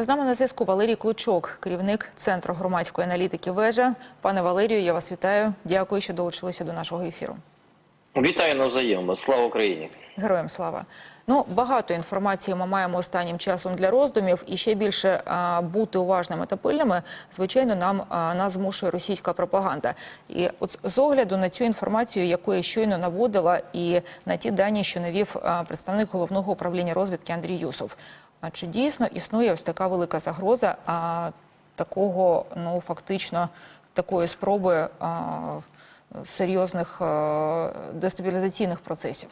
З нами на зв'язку Валерій Клучок, керівник Центру громадської аналітики Вежа. Пане Валерію, я вас вітаю. Дякую, що долучилися до нашого ефіру. Вітаю навзаєм. Слава Україні. Героям слава. Ну, багато інформації ми маємо останнім часом для роздумів, і ще більше а, бути уважними та пильними, звичайно, нам а, нас змушує російська пропаганда. І от з огляду на цю інформацію, яку я щойно наводила, і на ті дані, що навів а, представник головного управління розвідки Андрій Юсов. А чи дійсно існує ось така велика загроза а, такого, ну фактично, такої спроби а, серйозних а, дестабілізаційних процесів?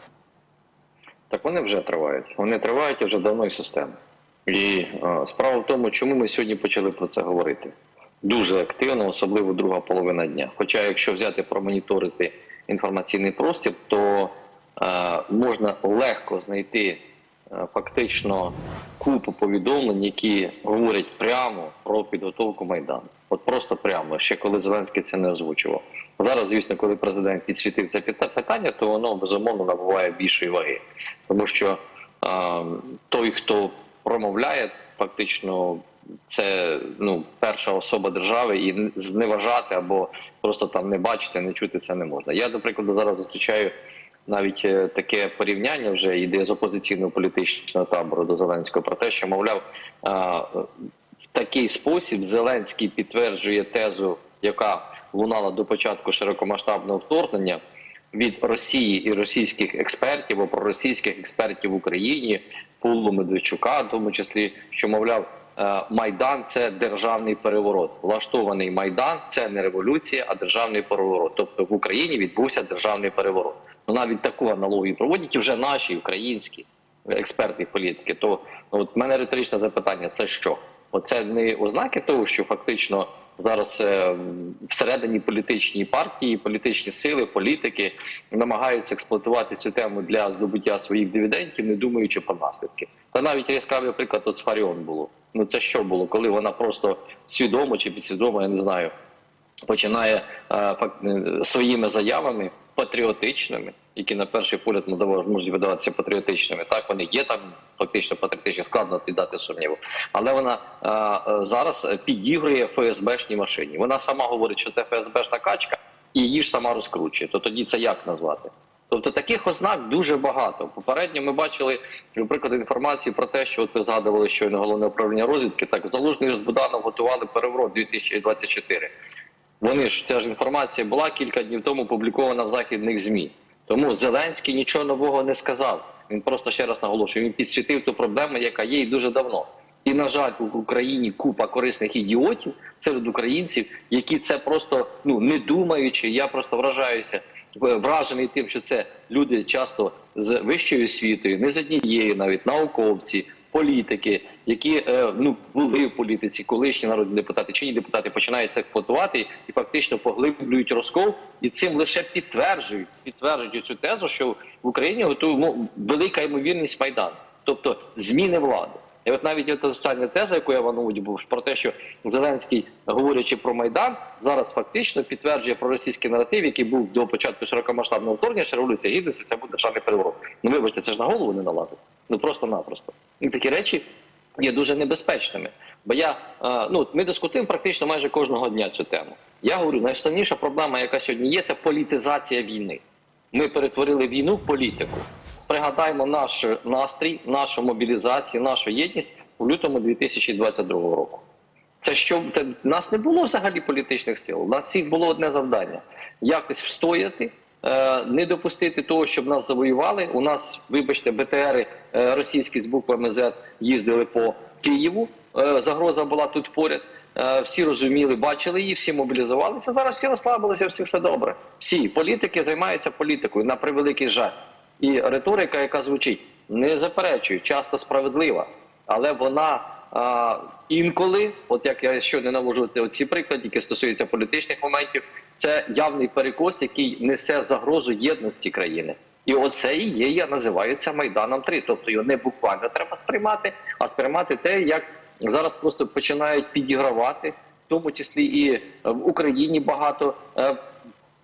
Так вони вже тривають. Вони тривають вже давно і системно. І е, справа в тому, чому ми сьогодні почали про це говорити. Дуже активно, особливо друга половина дня. Хоча, якщо взяти промоніторити інформаційний простір, то е, можна легко знайти фактично купу повідомлень, які говорять прямо про підготовку майдану. От просто прямо, ще коли Зеленський це не озвучував. Зараз, звісно, коли президент підсвітив це пита- питання, то воно безумовно набуває більшої ваги, тому що е, той, хто промовляє, фактично це ну перша особа держави, і зневажати або просто там не бачити, не чути це не можна. Я, до прикладу, зараз зустрічаю навіть е, таке порівняння вже йде з опозиційного політичного табору до Зеленського про те, що мовляв е, в такий спосіб Зеленський підтверджує тезу, яка лунала до початку широкомасштабного вторгнення від Росії і російських експертів, або проросійських експертів в Україні, Пулу Медведчука, в тому числі, що мовляв. е, Майдан це державний переворот. Влаштований майдан це не революція, а державний переворот. Тобто в Україні відбувся державний переворот. Навіть таку аналогію проводять і вже наші українські експерти політики, То ну, от мене риторичне запитання: це що? Оце не ознаки того, що фактично зараз е, всередині політичні партії, політичні сили, політики намагаються експлуатувати цю тему для здобуття своїх дивідендів, не думаючи про наслідки. Та навіть яскравий приклад от з Фаріон було. Ну це що було, коли вона просто свідомо чи підсвідомо, я не знаю, починає е, фак- е, своїми заявами патріотичними, які на перший погляд можуть видаватися патріотичними. Так вони є там фактично патріотичні, складно піддати сумніву. Але вона е, е, зараз підігрує ФСБшній машині. Вона сама говорить, що це ФСБшна качка, і її ж сама розкручує. То тоді це як назвати? Тобто таких ознак дуже багато. Попередньо ми бачили наприклад інформації про те, що от ви згадували щойно головне управління розвідки. Так залужний з Буданов готували переворот 2024. Вони ж ця ж інформація була кілька днів тому опублікована в західних змі. Тому Зеленський нічого нового не сказав. Він просто ще раз наголошує. Він підсвітив ту проблему, яка є і дуже давно. І на жаль, у Україні купа корисних ідіотів серед українців, які це просто ну не думаючи. Я просто вражаюся вражений тим, що це люди часто з вищою освітою, не з однією, навіть науковці, політики, які е, ну були в політиці, колишні народні депутати, чинні депутати починають це квотувати і фактично поглиблюють розкол, і цим лише підтверджують підтверджують цю тезу, що в Україні готує ну, велика ймовірність майдану, тобто зміни влади. І от навіть от остання теза, яку я вам був про те, що Зеленський, говорячи про майдан, зараз фактично підтверджує про російський наратив, який був до початку широкомасштабного вторгнення, що революція гідності це буде державний переворот. Ну вибачте, це ж на голову не налазить. Ну просто-напросто. І такі речі є дуже небезпечними. Бо я е, ну ми дискутуємо практично майже кожного дня цю тему. Я говорю, найосновніша проблема, яка сьогодні є, це політизація війни. Ми перетворили війну в політику. Пригадаємо наш настрій, нашу мобілізацію, нашу єдність у лютому 2022 року. Це що це, нас не було взагалі політичних сил. У нас всіх було одне завдання: якось встояти, е, не допустити того, щоб нас завоювали. У нас, вибачте, БТРи е, російські з буквами Z їздили по Києву. Е, загроза була тут поряд. Всі розуміли, бачили її, всі мобілізувалися. Зараз всі розслабилися, всі все добре. Всі політики займаються політикою на превеликий жаль. І риторика, яка звучить, не заперечую, часто справедлива, але вона а, інколи, от як я щойно навожу ці приклади, які стосуються політичних моментів, це явний перекос, який несе загрозу єдності країни. І оце і є, я називаю це Майданом 3. Тобто його не буквально треба сприймати, а сприймати те, як зараз просто починають підігравати, в тому числі і в Україні багато.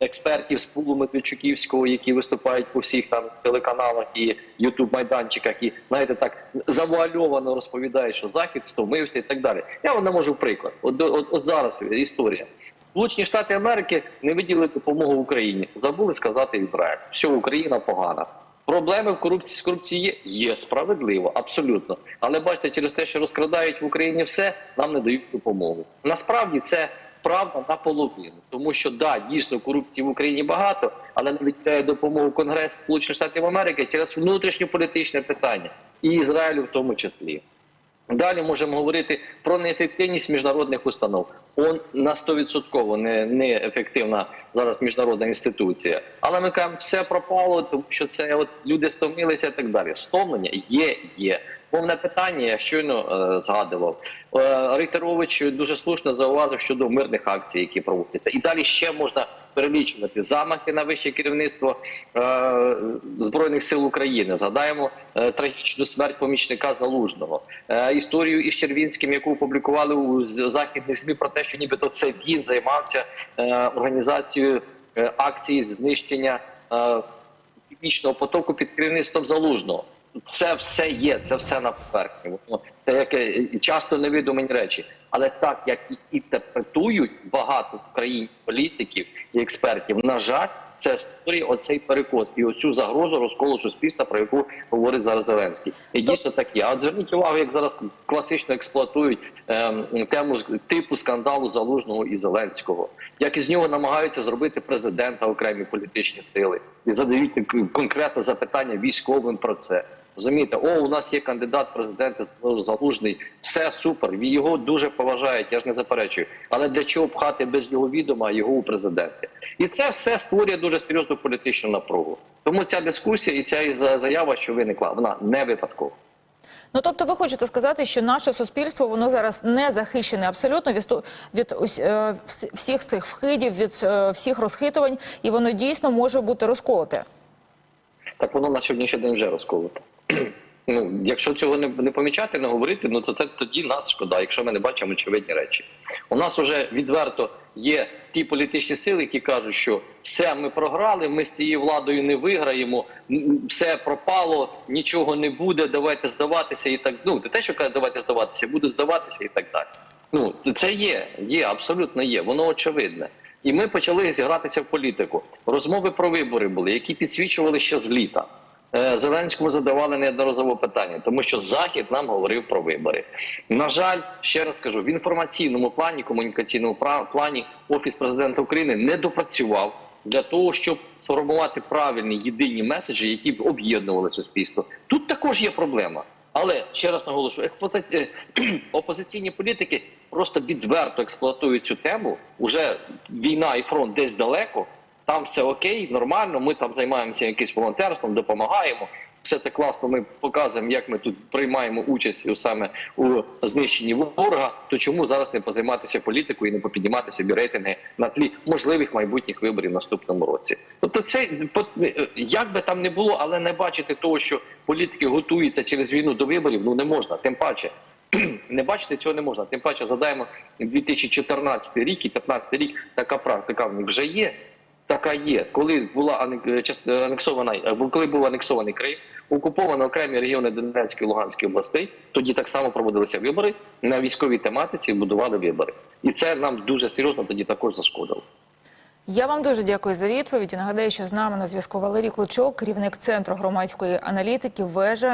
Експертів з пулу Медведчуківського, які виступають по всіх там телеканалах і ютуб майданчиках, і знаєте, так завуальовано розповідають, що захід стомився і так далі. Я вам наможу приклад. От, от, от зараз історія. Сполучені Штати Америки не виділили допомогу Україні. Забули сказати Ізраїль. Все, Україна погана. Проблеми в корупції з корупції є? Є справедливо, абсолютно. Але бачите, через те, що розкрадають в Україні все, нам не дають допомогу. Насправді це правда наполовину, тому що да, дійсно корупції в Україні багато, але не відділяє допомогу Конгрес Сполучених Штатів Америки через внутрішньополітичне питання і Ізраїлю в тому числі. Далі можемо говорити про неефективність міжнародних установ. Он на 100% не, не ефективна зараз міжнародна інституція. Але ми кажемо, все пропало, тому що це от люди стомилися і так далі. Стомлення є, є. Повне питання, я щойно е, згадував. Е, Рейтерович дуже слушно зауважив щодо мирних акцій, які проводяться. І далі ще можна перелічувати замахи на вище керівництво е, збройних сил України. Згадаємо е, трагічну смерть помічника залужного, е, історію із Червінським, яку опублікували у західних ЗМІ про те, що нібито це він займався організацією акції знищення північного потоку під керівництвом залужного. Це все є, це все на поверхні. Воно це як часто невідомі речі. Але так як їх інтерпретують багато в Україні політиків і експертів, на жаль, це створює оцей перекос і оцю загрозу розколу суспільства, про яку говорить зараз Зеленський. І дійсно так є. А от зверніть увагу, як зараз класично експлуатують ем, тему типу скандалу залужного і Зеленського, як із нього намагаються зробити президента окремі політичні сили і задають конкретне запитання військовим про це. Розумієте, о, у нас є кандидат в президенти залужний, все супер. Його дуже поважають, я ж не заперечую. Але для чого пхати без його відома його у президенти? І це все створює дуже серйозну політичну напругу. Тому ця дискусія і ця заява, що виникла, вона не випадкова. Ну тобто, ви хочете сказати, що наше суспільство воно зараз не захищене абсолютно від, від е, всіх цих вхидів, від е, всіх розхитувань, і воно дійсно може бути розколоте. Так воно на сьогоднішній день вже розколото. Ну, якщо цього не, не помічати, не говорити, ну то це тоді нас шкода, якщо ми не бачимо очевидні речі. У нас вже відверто є ті політичні сили, які кажуть, що все ми програли, ми з цією владою не виграємо, все пропало, нічого не буде, давайте здаватися і так. Ну не те, що кажуть, давайте здаватися, буде здаватися і так далі. Ну це є, є, абсолютно є, воно очевидне. І ми почали зігратися в політику. Розмови про вибори були, які підсвічували ще з літа. Е, Зеленському задавали неодноразово питання, тому що Захід нам говорив про вибори. На жаль, ще раз кажу, в інформаційному плані, комунікаційному плані Офіс президента України не допрацював для того, щоб сформувати правильні єдині меседжі, які б об'єднували суспільство. Тут також є проблема. Але ще раз наголошую, експлуата... е, опозиційні політики просто відверто експлуатують цю тему. Уже війна і фронт десь далеко. Там все окей, нормально. Ми там займаємося якимось волонтерством, допомагаємо. Все це класно. Ми показуємо, як ми тут приймаємо участь саме у знищенні ворога. То чому зараз не позайматися політикою і не попіднімати собі рейтинги на тлі можливих майбутніх виборів наступному році? Тобто, це е, як би там не було, але не бачити того, що політики готуються через війну до виборів, ну не можна. Тим паче. Не бачити цього не можна. Тим паче задаємо 2014 рік і 2015 рік. Така практика в них вже є. Така є. Коли була е, част- анексована, е, коли був анексований Крим, окуповано окремі регіони Донецької Луганської областей, тоді так само проводилися вибори на військовій тематиці. Будували вибори, і це нам дуже серйозно тоді також зашкодило. Я вам дуже дякую за відповідь. І Нагадаю, що з нами на зв'язку Валерій Клочок, керівник центру громадської аналітики. Вежа